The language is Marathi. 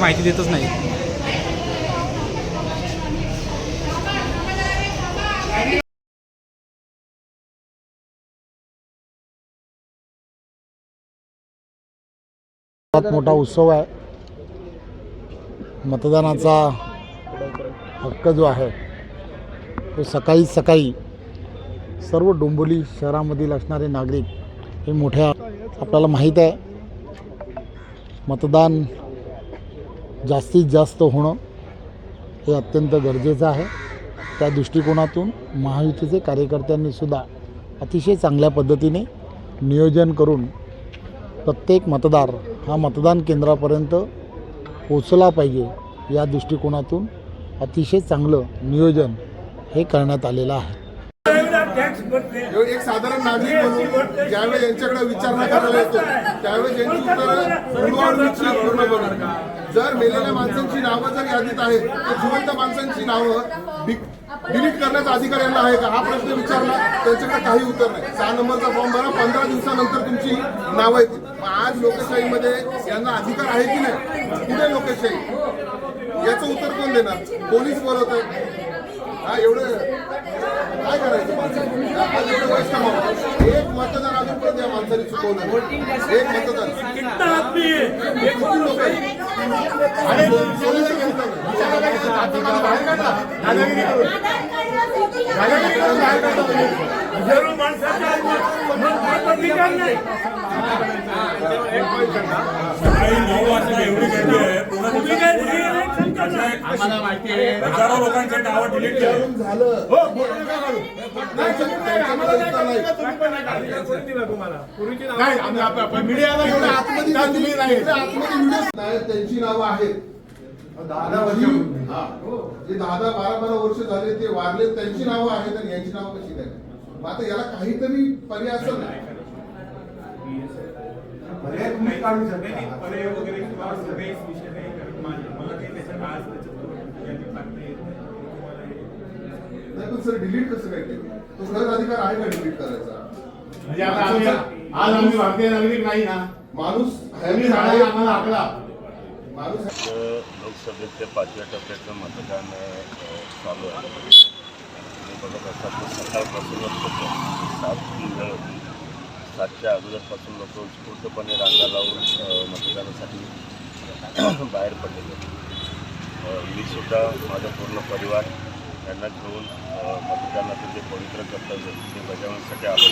माहिती देतच नाही. मोठा उत्सव आहे. मतदानाचा हक्क जो आहे तो सकाळी सकाळी सर्व डोंबोली शहरामधील असणारे नागरिक हे मोठ्या आपल्याला माहीत आहे. मतदान जास्तीत जास्त होणं हे अत्यंत गरजेचं आहे. त्या दृष्टिकोनातून महायुतीचे कार्यकर्त्यांनीसुद्धा अतिशय चांगल्या पद्धतीने नियोजन करून प्रत्येक मतदार हा मतदान केंद्रापर्यंत पोचला पाहिजे या दृष्टिकोनातून अतिशय चांगलं नियोजन हे करण्यात आलेलं आहे. एक साधारण नागरिक म्हणून ज्यावेळेस यांच्याकडे विचारणा करायला येतो त्यावेळेस यांची उत्तरं पूर्ण जर मेलेल्या माणसांची नावं जर यादीत आहेत तर जिवंत माणसांची नावं डिलीट करण्याचा अधिकार यांना आहे का? हा प्रश्न विचारला त्यांच्याकडे काही उत्तर नाही. सहा नंबरचा फॉर्म भरा पंधरा दिवसानंतर तुमची नावं येतील. आज लोकशाहीमध्ये यांना अधिकार आहे की नाही? कुठे लोकशाही? याचं उत्तर कोण देणार? पोलीस बोलवत हा एवढं काय करायचं? एवढं वयस्क माणूस. एक मतदान अजूनपर्यंत या माणसाने चुकवलं. एक मतदान किती लोक? आणि पोलीस घेतलं नाही. बाहेर काढला. दादागिरी करून. दादागिरी करून बाहेर काढला तुम्ही. हजारो लोकांचे नावं डिलीट केले. झालं. नका काढू. त्यांच्या- नाही. नाही आम्ही आप- मीडियाला एवढं एवढं आतमध्ये का तुम्ही त्यांनी- नाही. एवढं आतमध्ये व्हिडिओ नाही. त्यांची नावं आहेत. हा. जे. दहा दहा बारा बारा वर्ष झाले ते वारले त्यांची नावं आहेत आणि यांची नावं कशी नाही मग आता याला काहीतरी पर्याय असेल ना पर्याय तुम्ही काढू शकता. पर्याय वगैरे किंवा सगळेच विषय नाही कारण मला मला काही आज त्याच्यात टाकता येत नाही. पण सर डिलीट कसं काय केलं? तो खरंच अधिकार आहे का डिलीट करायचा? म्हणजे आता आम्ही आज आम्ही भारतीय नागरिक नाही ना. माणूस तुम्ही झाला आम्हाला आकला माणूस लोकसभेच्या पाचव्या टप्प्याचं मतदान अ, चालू आहे. तुम्ही बघत असाल तर सकाळपासूनच लोक सातची वेळ होती सातच्या अगोदरपासून लोक उत्स्फूर्तपणे रांगा लावून अ, मतदानासाठी बाहेर पडलेले. मी सुद्धा माझा पूर्ण परिवार यांना घेऊन अ, मतदानाचं जे पवित्र कर्तव्य ते बजावण्यासाठी आलो